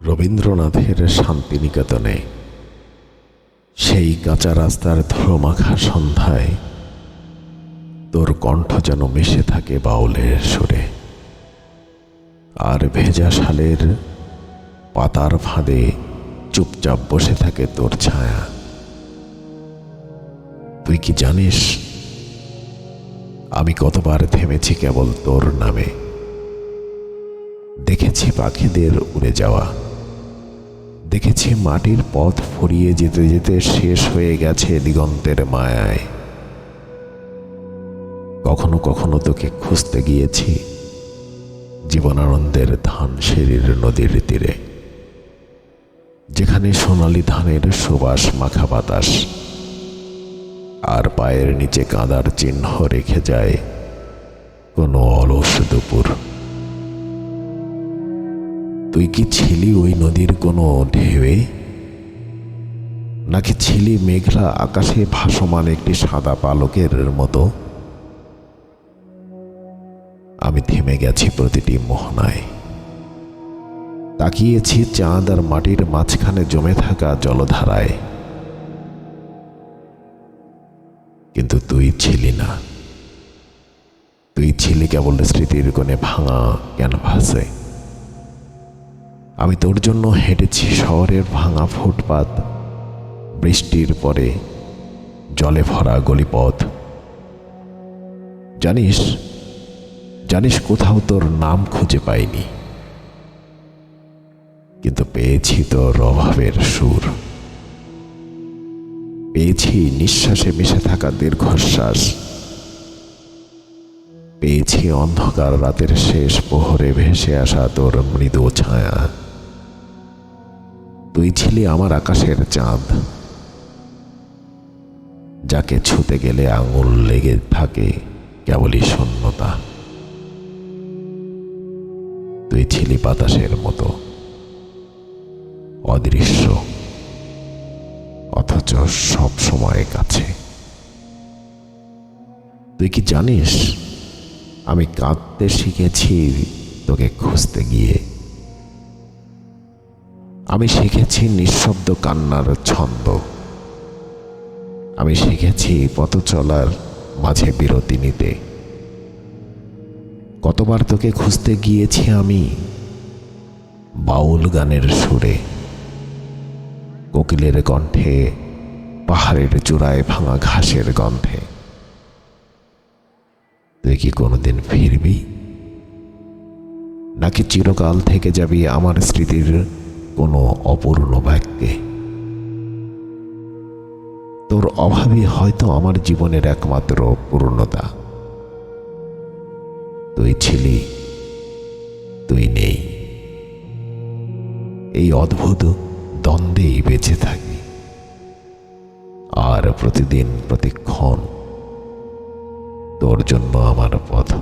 রবীন্দ্রনাথের শান্তিনিকেতনে। সেই কাঁচা রাস্তার ধুলোমাখা সন্ধ্যায় তোর কণ্ঠ যেন মিশে থাকে বাউলের সুরে। আর ভেজা শালের পাতার ফাঁদে চুপচাপ বসে থাকে তোর ছায়া। তুই কি জানিস, আমি কতবার থেমেছি কেবল তোর নামে। দেখেছি পাখিদের উড়ে যাওয়া। দেখেছি মাটির পথ ফুরিয়ে যেতে যেতে শেষ হয়ে গেছে দিগন্তের মায়ায়। কখনো কখনো তোকে খুঁজতে গিয়েছি, জীবনানন্দের ধান সেরির নদীর তীরে। যেখানে সোনালি ধানের সুবাস মাখা বাতাস, আর পায়ের নিচে কাঁদার চিহ্ন রেখে যায় কোনো অলস দুপুর। তুই কি ছিলি ওই নদীর কোনো ঢেউয়ে? নাকি ছিলি মেঘলা আকাশে ভাসমান একটি সাদা পালকের মতো? আমি থেমে গেছি প্রতিটি মোহনায়। তাকিয়েছি চাঁদ আর মাটির মাঝখানে জমে থাকা জলধারায়। কিন্তু তুই ছিলি না। তুই ছিলি কেবল স্মৃতির কোণে ভাঙা ক্যানভাসে। আমি তোর জন্য হেঁটেছি শহরের ভাঙা ফুটপাত। বৃষ্টির পরে জলে ভরা গলিপথ। জানিস জানিস কোথাও তোর নাম খুঁজে পাইনি। কিন্তু পেয়েছি তোর অভাবের সুর। পেয়েছি নিঃশ্বাসে মিশে থাকা দীর্ঘশ্বাস। পেয়েছি অন্ধকার রাতের শেষ প্রহরে ভেসে আসা তোর মৃদু ছায়া। তুই ছিলি আমার আকাশের চাঁদ, যাকে ছুতে গেলে আঙুল লেগে থাকে কেবলই শূন্যতা। তুই ছিলি বাতাসের মতো, অদৃশ্য, অথচ সব সময় কাছে। তুই কি জানিস, আমি কাঁদতে শিখেছি তোকে খুঁজতে গিয়ে? আমি শিখেছি নিঃশব্দ কান্নার ছন্দ। আমি শিখেছি পথ চলার মাঝে বিরতি নিতে। কতবার তোকে খুঁজতে গিয়েছি আমি? বাউল গানের সুরে। কোকিলের কণ্ঠে, পাহাড়ের চূড়ায় ভাঙা ঘাসের গন্ধে। তুই কি কোনোদিন ফিরবি? নাকি চিরকাল থেকে যাবি আমার স্মৃতির কোনো অপূর্ণ বাক্যে। তোর অভাবই হয়তো আমার জীবনের একমাত্র পূর্ণতা। তুই ছিলি, তুই নেই। এই অদ্ভুত দ্বন্দ্বেই বেঁচে থাকি। আর প্রতিদিন প্রতিক্ষণ তোর জন্য আমার পথ